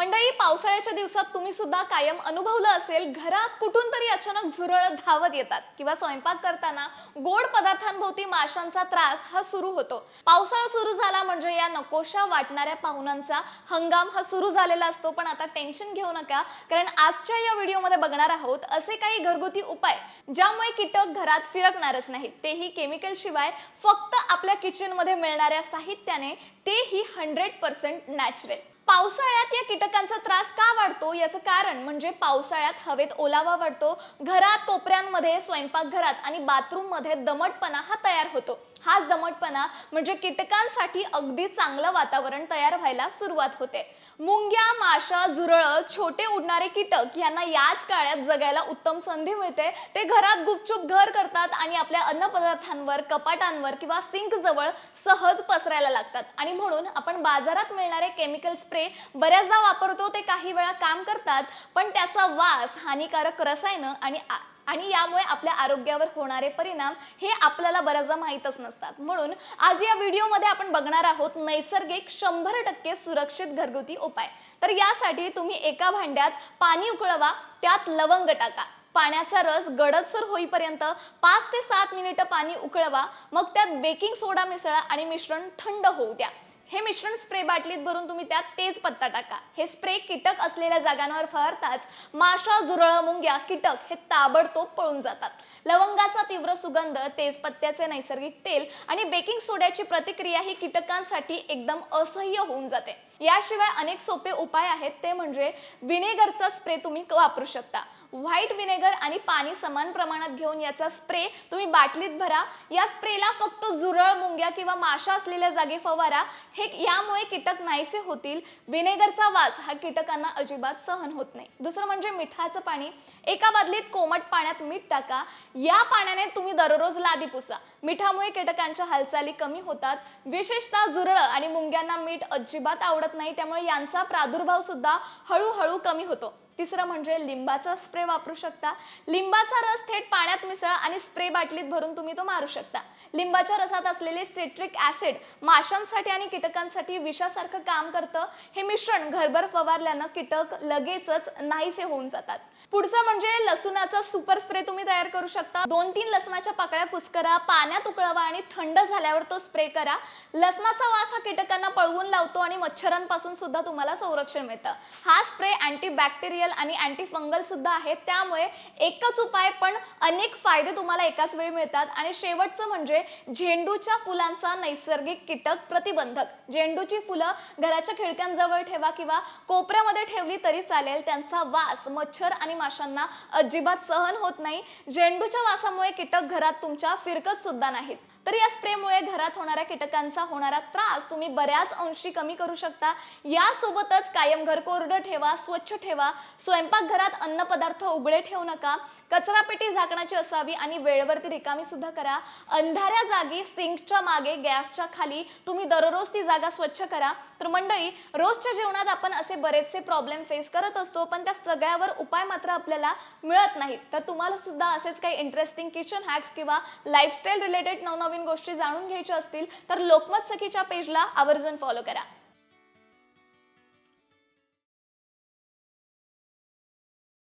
मंडळी पावसाळ्याच्या दिवसात तुम्ही सुद्धा कायम अनुभवलं असेल घरात कुठून तरी अचानक झुरळ धावत येतात किंवा स्वयंपाक करताना गोड पदार्थांभोवती माशांचा त्रास हा सुरू होतो. पावसाळा सुरू झाला म्हणजे या नकोशा वाटणाऱ्या पाहुण्यांचा हंगाम हा सुरू झालेला असतो. पण आता टेन्शन घेऊ नका कारण आजच्या या व्हिडिओमध्ये बघणार आहोत असे काही घरगुती उपाय ज्यामुळे कीटक घरात फिरकणारच नाहीत. तेही केमिकल शिवाय फक्त आपल्या किचनमध्ये मिळणाऱ्या साहित्याने तेही हंड्रेड पर्सेंट नॅचरल. पावसाळ्यात या कीटकांचा त्रास का वाढतो? याचं कारण म्हणजे पावसाळ्यात हवेत ओलावा वाढतो घरात कोपऱ्यांमध्ये स्वयंपाकघरात आणि बाथरूममध्ये दमटपणा हा तयार होतो. हाच दमटपणा म्हणजे कीटकांसाठी अगदी चांगलं वातावरण तयार व्हायला सुरुवात होते. मुंग्या माशा झुरळ छोटे उडणारे कीटक यांना याच काळात जगायला उत्तम संधी मिळते. ते घरात गुपचूप घर करतात आणि आपल्या अन्नपदार्थांवर कपाटांवर किंवा सिंक जवळ सहज पसरायला लागतात. आणि म्हणून आपण बाजारात मिळणारे केमिकल स्प्रे बऱ्याचदा वापरतो ते काही वेळा काम करतात पण त्याचा वास हानिकारक रसायनं आणि आ- आणि यामुळे आपल्या आरोग्यावर होणारे परिणाम हे आपल्याला बऱ्याचदा माहीतच नसतात. म्हणून आज या व्हिडिओमध्ये आपण बघणार आहोत नैसर्गिक शंभर टक्के सुरक्षित घरगुती उपाय. तर यासाठी तुम्ही एका भांड्यात पाणी उकळवा त्यात लवंग टाका. पाण्याचा रस गडदसर होईपर्यंत पाच ते सात मिनिटं पाणी उकळवा मग त्यात बेकिंग सोडा मिसळा आणि मिश्रण थंड होऊ द्या. हे मिश्रण स्प्रे बाटलीत भरून तुम्ही त्यात तेज पत्ता टाका. हे स्प्रे कीटक असलेल्या जागांवर फवारताच माशा झुरळ मुंग्या कीटक हे ताबडतोब पळून जातात. लवंगाचा तीव्र सुगंध तेजपत्त्याचे नैसर्गिक तेल आणि बेकिंग सोड्याची प्रतिक्रिया ही कीटकांसाठी एकदम असह्य होऊन जाते. याशिवाय अनेक सोपे उपाय आहेत ते म्हणजे विनेगरचा स्प्रे तुम्ही वापरू शकता. व्हाईट विनेगर आणि पाणी समान प्रमाणात घेऊन याचा स्प्रे तुम्ही बाटलीत भरा. या स्प्रेला फक्त झुरळ मुंग्या किंवा माशा असलेल्या जागी फवारा हे यामुळे कीटक नाहीसे होतील. विनेगरचा वास हा कीटकांना अजिबात सहन होत नाही. दुसरं म्हणजे मिठाचं पाणी. एका बादलीत कोमट पाण्यात मीठ टाका. या पाण्याने तुम्ही दररोज लादी पुसा. मिठामुळे कीटकांच्या हालचाली कमी होतात. विशेषतः झुरळ आणि मुंग्यांना मीठ अजिबात आवडत नाही. त्यामुळे यांचा प्रादुर्भाव सुद्धा हळूहळू कमी होतो. तिसरं म्हणजे लिंबाचा स्प्रे वापरू शकता. लिंबाचा रस थेट पाण्यात मिसळा आणि स्प्रे बाटलीत भरून तुम्ही तो मारू शकता. लिंबाच्या रसात असलेले सिट्रिक ऍसिड माशांसाठी आणि कीटकांसाठी विषासारखं काम करतं. हे मिश्रण घरभर फवारल्यानं कीटक लगेचच नाहीसे होऊन जातात. पुढचं म्हणजे लसूणाचा सुपर स्प्रे तुम्ही तयार करू शकता. दोन तीन लसणाच्या पाकळ्या कुसकरा पाण्यात उकळवा आणि थंड झाल्यावर तो स्प्रे करा. लसणाचा वास हा कीटकांना पळवून लावतो आणि मच्छरांपासून सुद्धा तुम्हाला संरक्षण मिळतं. हा स्प्रे अँटीबॅक्टेरियल आणि अँटी फंगल सुद्धा आहे त्यामुळे एकच उपाय पण अनेक फायदे तुम्हाला एकाच वेळी मिळतात. आणि शेवटचं म्हणजे झेंडूच्या फुलांचा नैसर्गिक कीटक प्रतिबंधक. झेंडूची फुलं घराच्या खिडक्यांजवळ ठेवा किंवा कोपऱ्यामध्ये ठेवली तरी चालेल. त्यांचा वास मच्छर आणि माशांना अजिबात सहन होत नाही. झेंडूच्या वासामुळे कीटक घरात तुमच्या फिरकत सुद्धा नाहीत. तर या स्प्रेमुळे घरात होणाऱ्या कीटकांचा होणारा त्रास तुम्ही बऱ्याच अंशी कमी करू शकता. यासोबतच कायम घर कोरडं ठेवा स्वच्छ ठेवा स्वयंपाकघरात अन्नपदार्थ उघडे ठेवू नका कचरापेटी झाकण्याची असावी आणि वेळेवरती रिकामी सुद्धा करा. अंधाऱ्या जागी सिंकच्या मागे गॅसच्या खाली तुम्ही दररोज ती जागा स्वच्छ करा. तर मंडळी रोजच्या जेवणात आपण असे बरेचसे प्रॉब्लेम फेस करत असतो पण त्या सगळ्यावर उपाय मात्र आपल्याला मिळत नाहीत. तर तुम्हाला सुद्धा असेच काही इंटरेस्टिंग किचन हॅक्स किंवा लाईफस्टाईल रिलेटेड नवनवीन नवनवीन गोष्टी जाणून घ्यायच्या असतील तर लोकमत सखीच्या पेजला आवर्जून फॉलो करा.